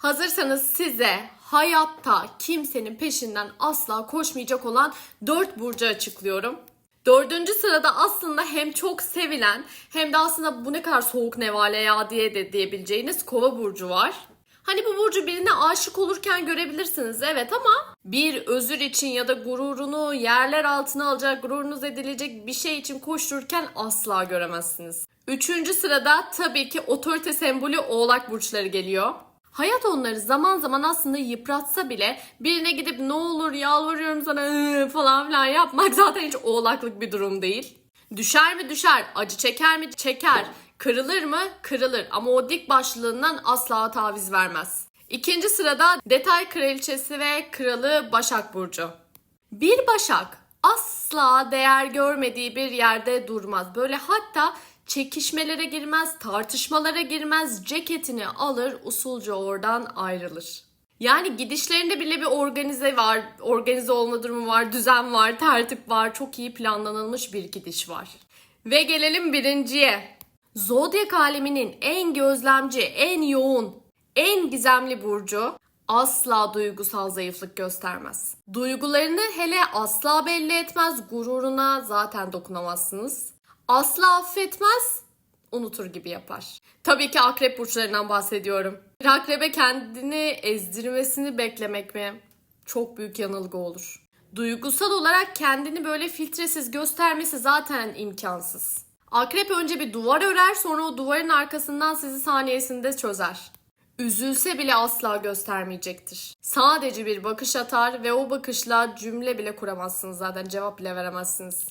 Hazırsanız size hayatta kimsenin peşinden asla koşmayacak olan 4 burcu açıklıyorum. Dördüncü sırada aslında hem çok sevilen hem de aslında bu ne kadar soğuk nevale ya diye de diyebileceğiniz kova burcu var. Hani bu burcu birine aşık olurken görebilirsiniz evet ama bir özür için ya da gururunu yerler altına alacak, gururunuz edilecek bir şey için koştururken asla göremezsiniz. Üçüncü sırada tabii ki otorite sembolü oğlak burçları geliyor. Hayat onları zaman zaman aslında yıpratsa bile birine gidip ne olur yalvarıyorum sana ıı falan filan yapmak zaten hiç oğlaklık bir durum değil. Düşer mi düşer, acı çeker mi çeker, kırılır mı kırılır ama o dik başlığından asla taviz vermez. İkinci sırada detay kraliçesi ve kralı Başak Burcu. Bir Başak asla değer görmediği bir yerde durmaz. Böyle hatta çekişmelere girmez, tartışmalara girmez, ceketini alır, usulca oradan ayrılır. Yani gidişlerinde bile bir organize var, organize olma durumu var, düzen var, tertip var, çok iyi planlanılmış bir gidiş var. Ve gelelim birinciye. Zodyak aleminin en gözlemci, en yoğun, en gizemli burcu asla duygusal zayıflık göstermez. Duygularını hele asla belli etmez, gururuna zaten dokunamazsınız. Asla affetmez, unutur gibi yapar. Tabii ki akrep burçlarından bahsediyorum. Bir akrebe kendini ezdirmesini beklemek mi? Çok büyük yanılgı olur. Duygusal olarak kendini böyle filtresiz göstermesi zaten imkansız. Akrep önce bir duvar örer sonra o duvarın arkasından sizi saniyesinde çözer. Üzülse bile asla göstermeyecektir. Sadece bir bakış atar ve o bakışla cümle bile kuramazsınız zaten cevap bile veremezsiniz.